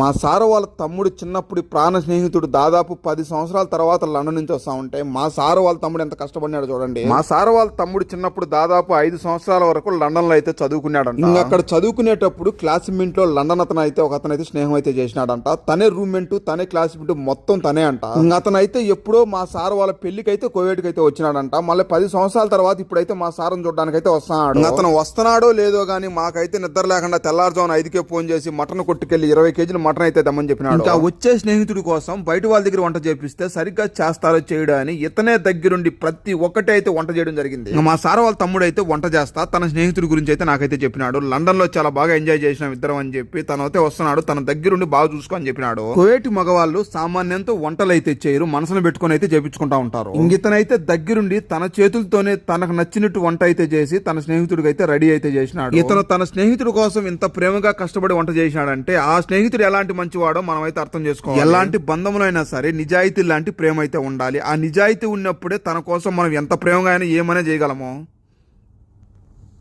మా సార్ వాళ్ళ తమ్ముడు చిన్నప్పుడు ప్రాణ స్నేహితుడు దాదాపు పది సంవత్సరాల తర్వాత లండన్ నుంచి వస్తా ఉంటే మా సార్ వాళ్ళ తమ్ముడు ఎంత కష్టపడినాడు చూడండి. మా సార్ వాళ్ళ తమ్ముడు చిన్నప్పుడు దాదాపు ఐదు సంవత్సరాల వరకు లండన్లో అయితే చదువుకున్నాడంట. ఇంకా అక్కడ చదువుకునేటప్పుడు క్లాస్మేట్లో లండన్ అతను అయితే ఒక అతను అయితే స్నేహం అయితే చేసినాడంట. తనే రూమ్మేట్ తనే క్లాస్మేట్ మొత్తం తనే అంట. ఇంకా అతను అయితే ఎప్పుడో మా సార్ వాళ్ళ పెళ్ళికి అయితే కోవేట్కి అయితే వచ్చినాడంట. మళ్ళీ పది సంవత్సరాల తర్వాత ఇప్పుడైతే మా సార్ని చూడడానికి అయితే వస్తున్నాడు. ఇంకా అతను వస్తున్నాడో లేదో గానీ మాకైతే నిద్ర లేకుండా తెల్లారుజామున ఐదుకే ఫోన్ చేసి మటన్ కొట్టుకెళ్ళి ఇరవై కేజీలు మటన్ అయితే తెమ్మని చెప్పినాడు. ఇంకా వచ్చే స్నేహితుడి కోసం బయట వాళ్ళ దగ్గర వంట చేపిస్తే సరిగ్గా చేస్తారో చేయడా అని ఇతనే దగ్గరుండి ప్రతి ఒక్కటి అయితే వంట చేయడం జరిగింది. మా సార్ వాళ్ళ తమ్ముడు అయితే వంట చేస్తా తన స్నేహితుడి గురించి అయితే నాకైతే చెప్పినాడు. లండన్లో చాలా బాగా ఎంజాయ్ చేసినాం ఇద్దరం అని చెప్పి తను అయితే వస్తున్నాడు తన దగ్గరుండి బాగా చూసుకో అని చెప్పినాడు. కోయేటి మగవాళ్ళు సామాన్యంతో వంటలు అయితే చేయరు మనసును పెట్టుకొని అయితే చేపించుకుంటా ఉంటారు. ఇంగితనైతే దగ్గరుండి తన చేతులతోనే తనకు నచ్చినట్టు వంట అయితే చేసి తన స్నేహితుడికి అయితే రెడీ అయితే చేసినాడు. ఇతను తన స్నేహితుడి కోసం ఇంత ప్రేమగా కష్టపడి వంట చేసినాడంటే ఆ స్నేహితుడు ఎలాంటి మంచివాడో మనమైతే అర్థం చేసుకోవాలి. ఎలాంటి బంధములైనా అయినా సరే నిజాయితీ లాంటి ప్రేమ అయితే ఉండాలి. ఆ నిజాయితీ ఉన్నప్పుడే తన కోసం మనం ఎంత ప్రేమగా అయినా ఏమైనా చేయగలము?